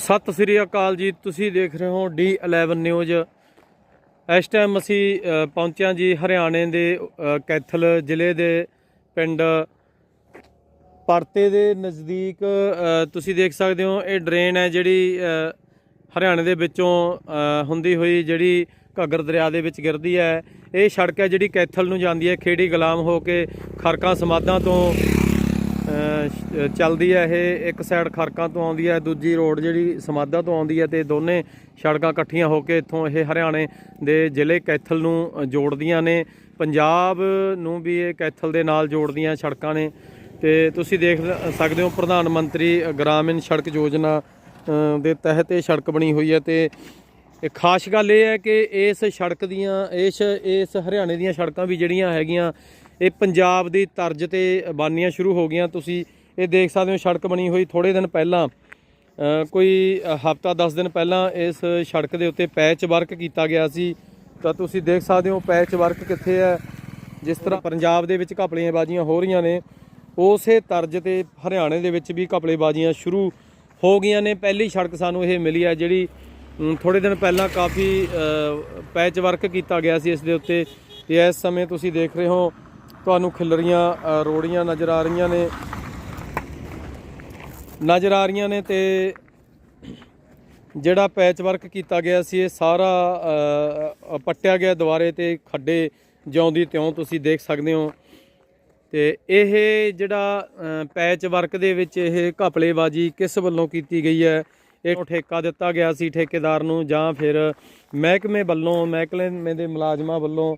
ਸਤਿ ਸ੍ਰੀ ਅਕਾਲ ਜੀ, ਤੁਸੀਂ ਦੇਖ ਰਹੇ ਹੋ D11 ਨਿਊਜ਼ ਇਸ ਟਾਈਮ ਅਸੀਂ ਪਹੁੰਚਿਆ ਜੀ ਹਰਿਆਣੇ ਦੇ ਕੈਥਲ ਜ਼ਿਲ੍ਹੇ ਦੇ ਪਿੰਡ ਪਰਤੇ ਦੇ ਨਜ਼ਦੀਕ। ਤੁਸੀਂ ਦੇਖ ਸਕਦੇ ਹੋ, ਇਹ ਡਰੇਨ ਹੈ ਜਿਹੜੀ ਹਰਿਆਣੇ ਦੇ ਵਿੱਚੋਂ ਹੁੰਦੀ ਹੋਈ ਜਿਹੜੀ ਘੱਗਰ ਦਰਿਆ ਦੇ ਵਿੱਚ ਗਿਰਦੀ ਹੈ। ਇਹ ਸੜਕ ਹੈ ਜਿਹੜੀ ਕੈਥਲ ਨੂੰ ਜਾਂਦੀ ਹੈ, ਖੇੜੀ ਗੁਲਾਮ ਹੋ ਕੇ ਖਰਕਾਂ ਸਮਾਦਾਂ ਤੋਂ ਚੱਲਦੀ ਹੈ ਇਹ, ਇੱਕ ਸਾਈਡ ਖਰਕਾਂ ਤੋਂ ਆਉਂਦੀ ਹੈ, ਦੂਜੀ ਰੋਡ ਜਿਹੜੀ ਸਮਾਦਾ ਤੋਂ ਆਉਂਦੀ ਹੈ ਤੇ ਦੋਨੇ ਸੜਕਾਂ ਇਕੱਠੀਆਂ ਹੋ ਕੇ ਇੱਥੋਂ ਇਹ ਹਰਿਆਣੇ ਦੇ ਜ਼ਿਲ੍ਹੇ ਕੈਥਲ ਨੂੰ ਜੋੜਦੀਆਂ ਨੇ। ਪੰਜਾਬ ਨੂੰ ਵੀ ਇਹ ਕੈਥਲ ਦੇ ਨਾਲ ਜੋੜਦੀਆਂ ਸੜਕਾਂ ਨੇ। ਤੇ ਤੁਸੀਂ ਦੇਖ ਸਕਦੇ ਹੋ ਪ੍ਰਧਾਨ ਮੰਤਰੀ ਗ੍ਰਾਮੀਣ ਸੜਕ ਯੋਜਨਾ ਦੇ ਤਹਿਤ ਇਹ ਸੜਕ ਬਣੀ ਹੋਈ ਹੈ ਤੇ ਇਹ ਖਾਸ ਗੱਲ ਇਹ ਹੈ ਕਿ ਇਸ ਸੜਕ ਦੀਆਂ, ਇਸ ਇਸ ਹਰਿਆਣੇ ਦੀਆਂ ਸੜਕਾਂ ਵੀ ਜਿਹੜੀਆਂ ਹੈਗੀਆਂ, ਇਹ ਪੰਜਾਬ ਦੀ ਤਰਜ਼ ਤੇ ਬਣਨੀਆਂ ਸ਼ੁਰੂ ਹੋ ਗਈਆਂ। ਤੁਸੀਂ ਇਹ ਦੇਖ ਸਕਦੇ ਹੋ, ਸੜਕ ਬਣੀ ਹੋਈ ਥੋੜੇ ਦਿਨ ਪਹਿਲਾਂ ਕੋਈ ਹਫਤਾ 10 ਦਿਨ ਪਹਿਲਾਂ ਇਸ ਸੜਕ ਦੇ ਉੱਤੇ ਪੈਚ ਵਰਕ ਕੀਤਾ ਗਿਆ ਸੀ। ਤਾਂ ਤੁਸੀਂ ਦੇਖ ਸਕਦੇ ਹੋ, ਪੈਚ ਵਰਕ ਕਿੱਥੇ ਹੈ? ਜਿਸ ਤਰ੍ਹਾਂ ਪੰਜਾਬ ਦੇ ਵਿੱਚ ਘਪਲੀਆਂ ਹੋ ਰਹੀਆਂ ਨੇ, ਉਸੇ ਤਰਜ਼ ਤੇ ਹਰਿਆਣੇ ਦੇ ਵਿੱਚ ਵੀ ਘਪਲੇਬਾਜ਼ੀਆਂ ਸ਼ੁਰੂ ਹੋ ਗਈਆਂ ਨੇ। ਪਹਿਲੀ ਸੜਕ ਸਾਨੂੰ ਇਹ ਮਿਲੀ ਹੈ ਜਿਹੜੀ ਥੋੜੇ ਦਿਨ ਪਹਿਲਾਂ ਕਾਫੀ ਪੈਚ ਵਰਕ ਕੀਤਾ ਗਿਆ ਸੀ ਇਸ ਦੇ ਉੱਤੇ ਤੇ ਇਸ ਸਮੇਂ ਤੁਸੀਂ ਦੇਖ ਰਹੇ ਹੋ ਤੁਹਾਨੂੰ ਖਿਲਰੀਆਂ ਰੋੜੀਆਂ ਨਜ਼ਰ ਆ ਰਹੀਆਂ ਨੇ। ਨਜ਼ਰ ਆ ਰਹੀਆਂ ਨੇ ਤੇ ਜਿਹੜਾ ਪੈਚ ਵਰਕ ਕੀਤਾ ਗਿਆ ਸੀ ਇਹ ਸਾਰਾ ਪੱਟਿਆ ਗਿਆ ਦੁਬਾਰੇ ਤੇ ਖੱਡੇ ਜਿਉਂਦੀ ਤਿਉਂ ਤੁਸੀਂ ਦੇਖ ਸਕਦੇ ਹੋ। ਤੇ ਇਹ ਜਿਹੜਾ ਪੈਚ ਵਰਕ ਦੇ ਵਿੱਚ ਇਹ ਘਪਲੇਬਾਜ਼ੀ ਕਿਸ ਵੱਲੋਂ ਕੀਤੀ ਗਈ ਹੈ? ਇਹ ਠੇਕਾ ਦਿੱਤਾ ਗਿਆ ਸੀ ਠੇਕੇਦਾਰ ਨੂੰ ਜਾਂ ਫਿਰ ਮਹਿਕਮੇ ਵੱਲੋਂ ਮਹਿਕਮੇ ਦੇ ਮੁਲਾਜ਼ਮਾਂ ਵੱਲੋਂ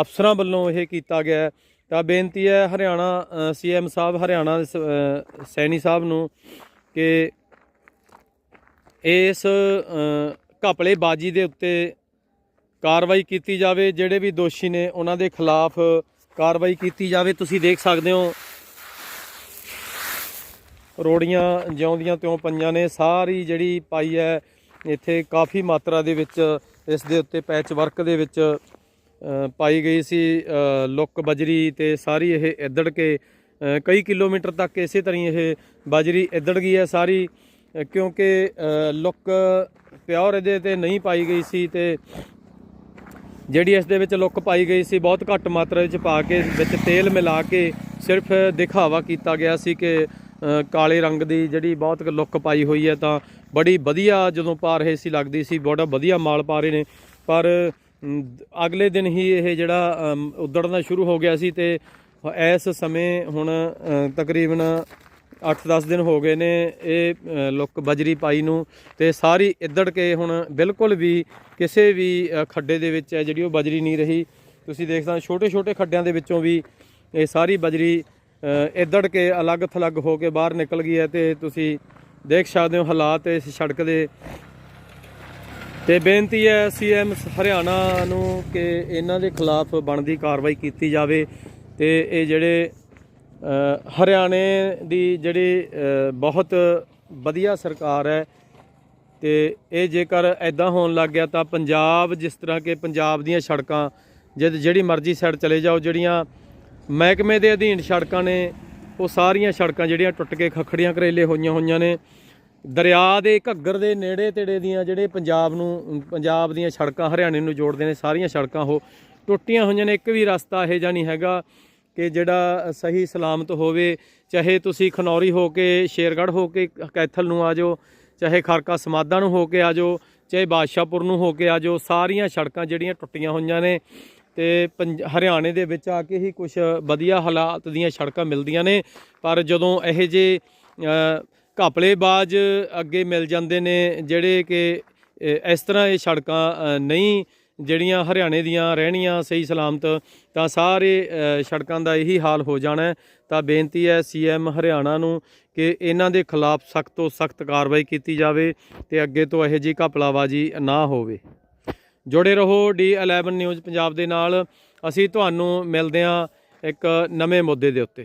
ਅਫਸਰਾਂ ਵੱਲੋਂ ਇਹ ਕੀਤਾ ਗਿਆ ਤਾਂ ਬੇਨਤੀ ਹੈ ਹਰਿਆਣਾ ਸੀਐਮ ਸਾਹਿਬ ਹਰਿਆਣਾ ਸ- ਸੈਣੀ ਸਾਹਿਬ ਨੂੰ ਕਿ ਇਸ ਅ, ਘਪਲੇਬਾਜ਼ੀ ਦੇ ਉੱਤੇ ਕਾਰਵਾਈ ਕੀਤੀ ਜਾਵੇ। ਜਿਹੜੇ ਵੀ ਦੋਸ਼ੀ ਨੇ ਉਹਨਾਂ ਦੇ ਖਿਲਾਫ ਕਾਰਵਾਈ ਕੀਤੀ ਜਾਵੇ। ਤੁਸੀਂ ਦੇਖ ਸਕਦੇ ਹੋ ਰੋੜੀਆਂ ਜਿਉਂਦੀਆਂ ਤਿਉਂ ਪੰਜਾਂ ਨੇ। ਸਾਰੀ ਜਿਹੜੀ ਪਾਈ ਹੈ, ਇੱਥੇ ਕਾਫੀ ਮਾਤਰਾ ਦੇ ਵਿੱਚ ਇਸ ਦੇ ਉੱਤੇ ਪੈਚ ਵਰਕ ਦੇ ਵਿੱਚ ਪਾਈ ਗਈ ਸੀ ਲੁੱਕ ਬਜਰੀ ਤੇ ਸਾਰੀ ਇਹ ਇੱਦੜ ਕੇ ਕਈ ਕਿਲੋਮੀਟਰ ਤੱਕ ਇਸੇ ਤਰ੍ਹਾਂ ਹੀ ਇਹ ਬਜਰੀ ਇੱਦੜ ਗਈ ਹੈ ਸਾਰੀ ਕਿਉਂਕਿ ਲੁੱਕ ਪਿਓਰ ਇਹਦੇ ਤੇ ਨਹੀਂ ਪਾਈ ਗਈ ਸੀ ਤੇ ਜਿਹੜੀ ਇਸ ਦੇ ਵਿੱਚ ਲੁੱਕ ਪਾਈ ਗਈ ਸੀ, ਬਹੁਤ ਘੱਟ ਮਾਤਰਾ ਵਿੱਚ ਪਾ ਕੇ, ਵਿੱਚ ਤੇਲ ਮਿਲਾ ਕੇ ਸਿਰਫ ਦਿਖਾਵਾ ਕੀਤਾ ਗਿਆ ਸੀ ਕਿ ਕਾਲੇ ਰੰਗ ਦੀ ਜਿਹੜੀ ਬਹੁਤ ਲੁੱਕ ਪਾਈ ਹੋਈ ਹੈ ਤਾਂ ਬੜੀ ਵਧੀਆ ਜਦੋਂ ਪਾ ਰਹੇ ਸੀ ਲੱਗਦੀ ਸੀ ਬੜਾ ਵਧੀਆ ਮਾਲ ਪਾ ਰਹੇ ਨੇ। ਪਰ ਅਗਲੇ ਦਿਨ ਹੀ ਇਹ ਜਿਹੜਾ ਅਮ, ਸ਼ੁਰੂ ਹੋ ਗਿਆ ਸੀ ਤੇ ਇਸ ਸਮੇਂ ਹੁਣ ਤਕਰੀਬਨ 8-10 ਦਿਨ ਹੋ ਗਏ ਨੇ ਇਹ ਲੁੱਕ ਬਜਰੀ ਪਾਈ ਨੂੰ ਤੇ ਸਾਰੀ ਇੱਦੜ ਕੇ ਹੁਣ ਬਿਲਕੁਲ ਵੀ ਕਿਸੇ ਵੀ ਖੱਡੇ ਦੇ ਵਿੱਚ ਹੈ ਜਿਹੜੀ ਉਹ ਬਜਰੀ ਨਹੀਂ ਰਹੀ। ਤੁਸੀਂ ਦੇਖ ਸਕਦੇ ਛੋਟੇ-ਛੋਟੇ ਖੱਡਿਆਂ ਦੇ ਵਿੱਚੋਂ ਵੀ ਇਹ ਸਾਰੀ ਬਜਰੀ ਇੱਦੜ ਕੇ ਅਲੱਗ ਥਲੱਗ ਹੋ ਕੇ ਬਾਹਰ ਨਿਕਲ ਗਈ ਹੈ ਤੇ ਤੁਸੀਂ ਦੇਖ ਸਕਦੇ ਹੋ ਹਾਲਾਤ ਇਸ ਸੜਕ ਦੇ। ਤੇ ਬੇਨਤੀ ਹੈ ਸੀਐਮ ਹਰਿਆਣਾ ਨੂੰ ਕਿ ਇਹਨਾਂ ਦੇ ਖਿਲਾਫ ਬਣਦੀ ਕਾਰਵਾਈ ਕੀਤੀ ਜਾਵੇ ਤੇ ਇਹ ਜਿਹੜੇ ਹਰਿਆਣੇ ਦੀ ਜਿਹੜੀ ਬਹੁਤ ਵਧੀਆ ਸਰਕਾਰ ਹੈ ਤੇ ਇਹ ਜੇਕਰ ਐਦਾਂ ਹੋਣ ਲੱਗ ਗਿਆ ਤਾਂ ਪੰਜਾਬ ਜਿਸ ਤਰ੍ਹਾਂ ਕਿ ਪੰਜਾਬ ਦੀਆਂ ਸੜਕਾਂ, ਜਦ ਜਿਹੜੀ ਮਰਜ਼ੀ ਸਾਈਡ ਚਲੇ ਜਾਓ, ਜਿਹੜੀਆਂ ਮਹਿਕਮੇ ਦੇ ਅਧੀਨ ਸੜਕਾਂ ਨੇ, ਉਹ ਸਾਰੀਆਂ ਸੜਕਾਂ ਜਿਹੜੀਆਂ ਟੁੱਟ ਕੇ ਖਖੜੀਆਂ ਕਰੇਲੇ ਹੋਈਆਂ ਹੋਈਆਂ ਨੇ। ਦਰਿਆ ਦੇ ਘੱਗਰ ਦੇ ਨੇੜੇ ਤੇੜੇ ਦੀਆਂ ਜਿਹੜੇ ਪੰਜਾਬ ਨੂੰ, ਪੰਜਾਬ ਦੀਆਂ ਸੜਕਾਂ ਹਰਿਆਣੇ ਨੂੰ ਜੋੜਦੇ ਨੇ, ਸਾਰੀਆਂ ਸੜਕਾਂ ਉਹ ਟੁੱਟੀਆਂ ਹੋਈਆਂ ਨੇ। ਇੱਕ ਵੀ ਰਸਤਾ ਇਹੋ ਜਿਹਾ ਨਹੀਂ ਹੈਗਾ ਕਿ ਜਿਹੜਾ ਸਹੀ ਸਲਾਮਤ ਹੋਵੇ। ਚਾਹੇ ਤੁਸੀਂ ਖਨੌਰੀ ਹੋ ਕੇ ਸ਼ੇਰਗੜ੍ਹ ਹੋ ਕੇ ਕੈਥਲ ਨੂੰ ਆ ਜਾਓ, ਚਾਹੇ ਖਰਕਾ ਸਮਾਦਾ ਨੂੰ ਹੋ ਕੇ ਆ ਜਾਓ, ਚਾਹੇ ਬਾਦਸ਼ਾਹਪੁਰ ਨੂੰ ਹੋ ਕੇ ਆ ਜਾਓ, ਸਾਰੀਆਂ ਸੜਕਾਂ ਜਿਹੜੀਆਂ ਟੁੱਟੀਆਂ ਹੋਈਆਂ ਨੇ। ਤੇ ਪੰਜ- ਹਰਿਆਣੇ ਦੇ ਵਿੱਚ ਆ ਕੇ ਹੀ ਕੁਝ ਵਧੀਆ ਹਾਲਾਤ ਦੀਆਂ ਸੜਕਾਂ ਮਿਲਦੀਆਂ ਨੇ। ਪਰ ਜਦੋਂ ਇਹੋ ਜੇ ਅ, ਘਪਲੇਬਾਜ਼ ਅੱਗੇ ਮਿਲ ਜਾਂਦੇ ਨੇ ਜਿਹੜੇ ਕਿ ਇਸ ਤਰ੍ਹਾਂ ਇਹ ਸੜਕਾਂ ਨਹੀਂ ਜਿਹੜੀਆਂ ਹਰਿਆਣੇ ਦੀਆਂ ਰਹਿਣੀਆਂ ਸਹੀ ਸਲਾਮਤ ਤਾਂ ਸਾਰੇ ਸੜਕਾਂ ਦਾ ਇਹੀ ਹਾਲ ਹੋ ਜਾਣਾ ਤਾਂ ਬੇਨਤੀ ਹੈ ਸੀਐਮ ਹਰਿਆਣਾ ਨੂੰ ਕਿ ਇਹਨਾਂ ਦੇ ਖਿਲਾਫ ਸਖਤ ਤੋਂ ਸਖਤ ਕਾਰਵਾਈ ਕੀਤੀ ਜਾਵੇ ਤੇ ਅੱਗੇ ਤੋਂ ਇਹੋ ਜਿਹੀ ਘਪਲਾਬਾਜ਼ੀ ਨਾ ਹੋਵੇ। ਜੁੜੇ ਰਹੋ D11 ਨਿਊਜ਼ ਪੰਜਾਬ ਦੇ ਨਾਲ। ਅਸੀਂ ਤੁਹਾਨੂੰ ਮਿਲਦੇ ਹਾਂ ਇੱਕ ਨਵੇਂ ਮੁੱਦੇ ਦੇ ਉੱਤੇ।